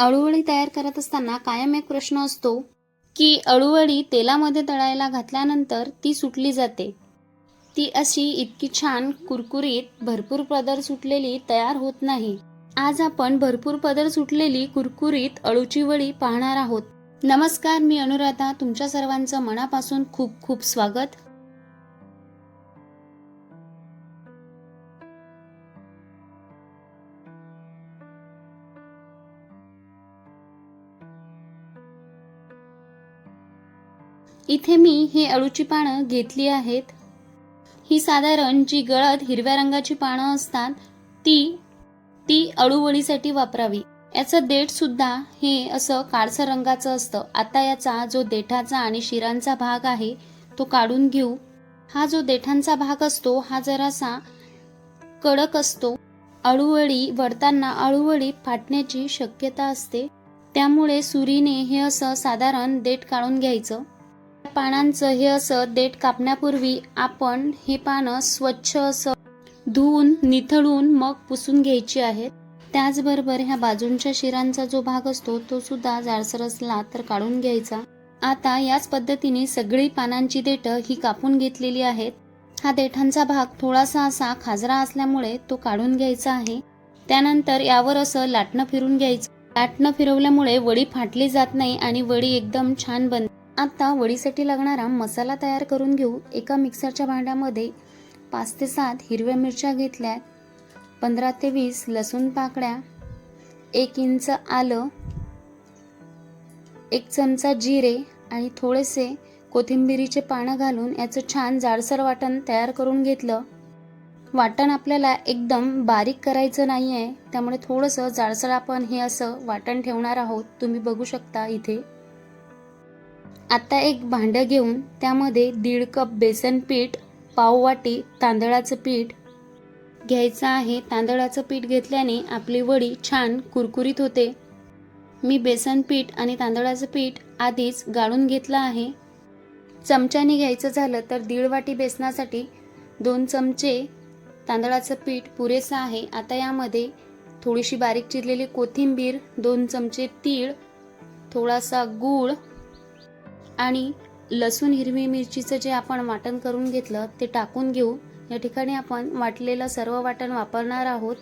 अळूवळी तयार करत असताना कायम एक प्रश्न असतो की अळूवळी तेलामध्ये तळायला घातल्यानंतर ती सुटली जाते. ती अशी इतकी छान कुरकुरीत भरपूर पदर सुटलेली तयार होत नाही. आज आपण भरपूर पदर सुटलेली कुरकुरीत अळूची वळी पाहणार आहोत. नमस्कार मी अनुराधा. तुमच्या सर्वांचं मनापासून खूप खूप स्वागत. इथे मी हे अळूची पानं घेतली आहेत. ही साधारण जी गळद हिरव्या रंगाची पानं असतात ती ती अळूवळीसाठी वापरावी. याचं देठ सुद्धा हे असं काळसर रंगाचं असतं. आता याचा जो देठाचा आणि शिरांचा भाग आहे तो काढून घेऊ. हा जो देठांचा भाग असतो हा जरासा कडक असतो. अळूवळी वडताना अळूवळी फाटण्याची शक्यता असते. त्यामुळे सुरीने हे असं साधारण देठ काढून घ्यायचं. पानांचं हे असं देठ कापण्यापूर्वी आपण हे पानं स्वच्छ असं धुवून निथळून मग पुसून घ्यायची आहेत त्याचबरोबर ह्या बाजूंच्या शिरांचा जो भाग असतो तो सुद्धा जाडसर असला तर काढून घ्यायचा. आता याच पद्धतीने सगळी पानांची देठं ही कापून घेतलेली आहेत. हा देठांचा भाग थोडासा असा खाजरा असल्यामुळे तो काढून घ्यायचा आहे. त्यानंतर यावर असं लाटणं फिरून घ्यायचं. लाटणं फिरवल्यामुळे वडी फाटली जात नाही आणि वडी एकदम छान बनते आता वडीसाठी लागणारा मसाला तयार करून घेऊ एका मिक्सरच्या भांड्यामध्ये पाच ते सात हिरव्या मिरच्या घेतल्या पंधरा ते वीस लसूण पाकळ्या एक इंच आलं एक चमचा जिरे आणि थोडेसे कोथिंबिरीचे पानं घालून याचं छान जाडसर वाटण तयार करून घेतलं. वाटण आपल्याला एकदम बारीक करायचं नाही आहे त्यामुळे थोडंसं जाडसर आपण हे असं वाटण ठेवणार आहोत. तुम्ही बघू शकता इथे. आता एक भांडं घेऊन त्यामध्ये दीड कप बेसन पीठ पाववाटी तांदळाचं पीठ घ्यायचं आहे. तांदळाचं पीठ घेतल्याने आपली वडी छान कुरकुरीत होते. मी बेसन पीठ आणि तांदळाचं पीठ आधीच गाळून घेतलं आहे. चमच्याने घ्यायचं झालं तर दीड वाटी बेसनासाठी दोन चमचे तांदळाचं पीठ पुरेसं आहे. आता यामध्ये थोडीशी बारीक चिरलेली कोथिंबीर दोन चमचे तीळ थोडासा गूळ आणि लसूण हिरवी मिरचीचं जे आपण वाटण करून घेतलं ते टाकून घेऊ. या ठिकाणी आपण वाटलेलं सर्व वाटण वापरणार आहोत.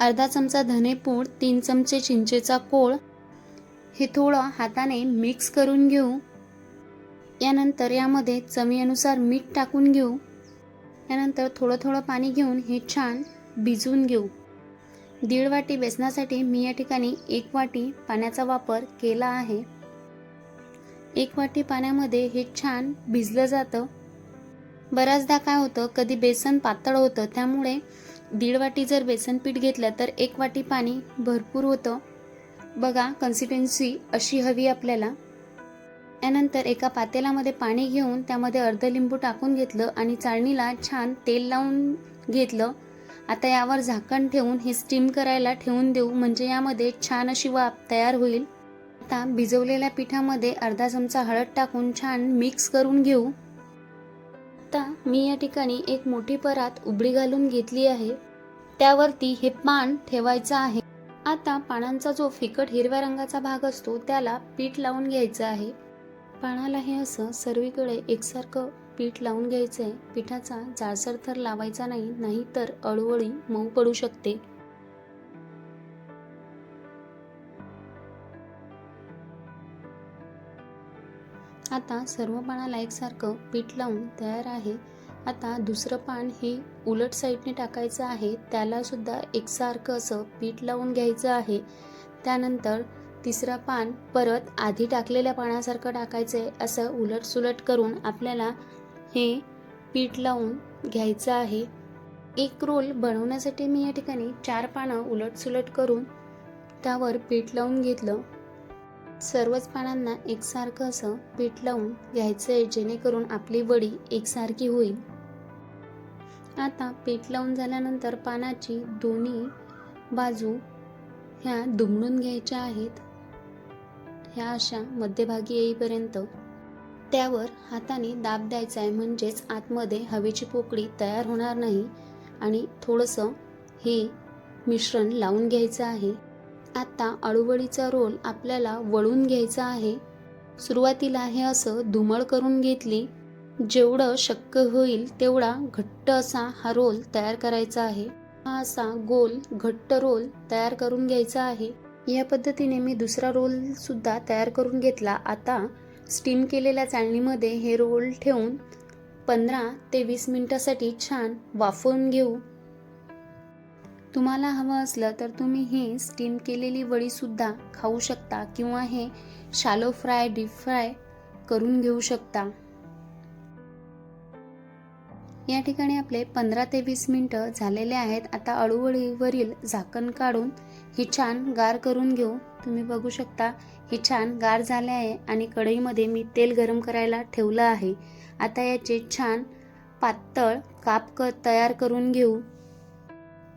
अर्धा चमचा धनेपूड तीन चमचे चिंचेचा कोळ. हे थोडं हाताने मिक्स करून घेऊ. यानंतर यामध्ये चवीनुसार मीठ टाकून घेऊ. यानंतर थोडं थोडं पाणी घेऊन हे छान भिजवून घेऊ. दीड वाटी बेसनासाठी मी या ठिकाणी एक वाटी पाण्याचा वापर केला आहे. एक वाटी पाण्यामध्ये हे छान भिजलं जातं. बऱ्याचदा काय होतं कधी बेसन पातळ होतं त्यामुळे दीड वाटी जर बेसन पीठ घेतलं तर एक वाटी पाणी भरपूर होतं. बघा कन्सिस्टन्सी अशी हवी आपल्याला. यानंतर एका पातेलामध्ये पाणी घेऊन त्यामध्ये अर्ध लिंबू टाकून घेतलं आणि चाळणीला छान तेल लावून घेतलं. आता यावर झाकण ठेवून हे स्टीम करायला ठेवून देऊ म्हणजे यामध्ये छान अशी वाफ तयार होईल. आता भिजवलेल्या पिठामध्ये अर्धा चमचा हळद टाकून छान मिक्स करून घेऊ. आता मी या ठिकाणी एक मोठी परात उबडी घालून घेतली आहे. त्यावरती हे पान ठेवायचं आहे. आता पानांचा जो फिकट हिरव्या रंगाचा भाग असतो त्याला पीठ लावून घ्यायचं आहे. पानाला हे असं सर्वीकडे एकसारखं पीठ लावून घ्यायचं आहे पिठाचा जाडसर थर लावायचा नाही नाहीतर अळवळी मऊ पडू शकते. आता सर्व पानाला एकसारखं पीठ लावून तयार आहे. आता दुसरं पान हे उलट साईडने टाकायचं आहे. त्याला सुद्धा एकसारखं असं पीठ लावून घ्यायचं आहे. त्यानंतर तिसरं पान परत आधी टाकलेल्या पानासारखं टाकायचं आहे असं उलट सुलट करून आपल्याला हे पीठ लावून घ्यायचं आहे. एक रोल बनवण्यासाठी मी या ठिकाणी चार पानं उलट सुलट करून त्यावर पीठ लावून घेतलं. सर्वच पानांना एकसारखं असं पीठ लावून घ्यायचं आहे जेणेकरून आपली वडी एकसारखी होईल. आता पीठ लावून झाल्यानंतर पानाची दोन्ही बाजू ह्या दुमडून घ्यायच्या आहेत. ह्या अशा मध्यभागी येईपर्यंत त्यावर हाताने दाब द्यायचा आहे म्हणजेच आतमध्ये हवेची पोकळी तयार होणार नाही आणि थोडंसं हे मिश्रण लावून घ्यायचं आहे. आता अळूवडीचा रोल आपल्याला वळून घ्यायचा आहे. सुरुवातीला हे असं धुमळ करून घेतली. जेवढं शक्य होईल तेवढा घट्ट असा हा रोल तयार करायचा आहे. हा असा गोल घट्ट रोल तयार करून घ्यायचा आहे. या पद्धतीने मी दुसरा रोल सुद्धा तयार करून घेतला. आता स्टीम केलेल्या चाळणीमध्ये हे रोल ठेवून पंधरा ते वीस मिनिटासाठी छान वाफवून घेऊ. तुम्हाला हवं असलं तर तुम्ही ही स्टीम केलेली वडीसुद्धा खाऊ शकता किंवा हे शालो फ्राय डीप फ्राय करून घेऊ शकता. या ठिकाणी आपले पंधरा ते वीस मिनटं झालेले आहेत. आता अळूवळीवरील झाकण काढून ही छान गार करून घेऊ. तुम्ही बघू शकता ही छान गार झाले आहे आणि कढईमध्ये मी तेल गरम करायला ठेवलं आहे. आता याचे छान पातळ काप क तयार करून घेऊ.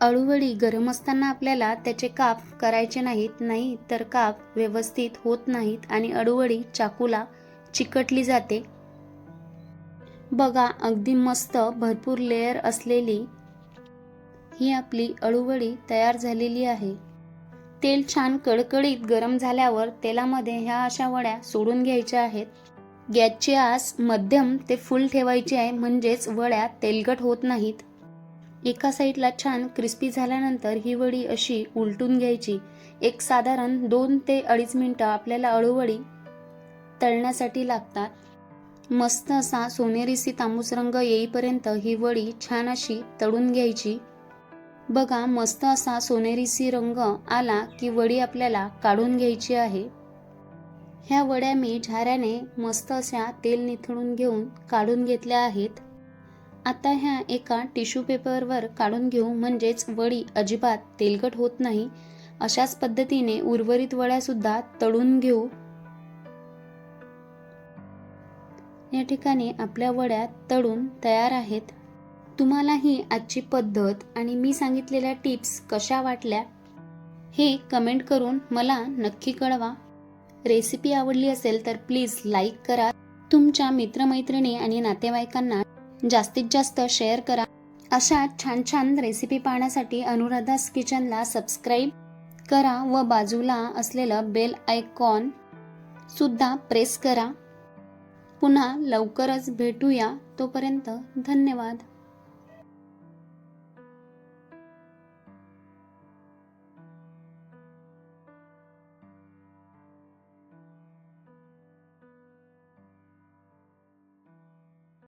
अळूवळी गरम असताना आपल्याला त्याचे काप करायचे नाहीत नाही तर काप व्यवस्थित होत नाहीत आणि अळूवळी चाकूला चिकटली जाते. बघा अगदी मस्त भरपूर लेअर असलेली ही आपली अळूवळी तयार झालेली आहे. तेल छान कडकडीत गरम झाल्यावर तेलामध्ये ह्या अशा वड्या सोडून घ्यायच्या आहेत. गॅसची आस मध्यम ते फुल ठेवायची आहे म्हणजेच वड्या तेलकट होत नाहीत. एका साईडला छान क्रिस्पी झाल्यानंतर ही वडी अशी उलटून घ्यायची. एक साधारण दोन ते अडीच मिनटं आपल्याला अळूवडी तळण्यासाठी लागतात. मस्त असा सोनेरीसी तांबूस रंग येईपर्यंत ही वडी छान अशी तळून घ्यायची. बघा मस्त असा सोनेरीसी रंग आला की वडी आपल्याला काढून घ्यायची आहे. ह्या वड्या मी झाऱ्याने मस्त अशा तेल निथळून घेऊन काढून घेतल्या आहेत. आता ह्या एका टिश्यू पेपरवर काढून घेऊ म्हणजेच वडी अजिबात तेलकट होत नाही. अशाच पद्धतीने उर्वरित वड्यासुद्धा तळून घेऊ. या ठिकाणी आपल्या वड्या तळून तयार आहेत. तुम्हाला ही आजची पद्धत आणि मी सांगितलेल्या टिप्स कशा वाटल्या हे कमेंट करून मला नक्की कळवा. रेसिपी आवडली असेल तर प्लीज लाईक करा. तुमच्या मित्रमैत्रिणी आणि नातेवाईकांना जास्तीत जास्त शेअर करा. अशा छान छान रेसिपी पाहण्यासाठी अनुराधास किचनला सबस्क्राईब करा व बाजूला असलेलं बेल आयकॉन सुद्धा प्रेस करा. पुन्हा लवकरच भेटूया. तोपर्यंत धन्यवाद.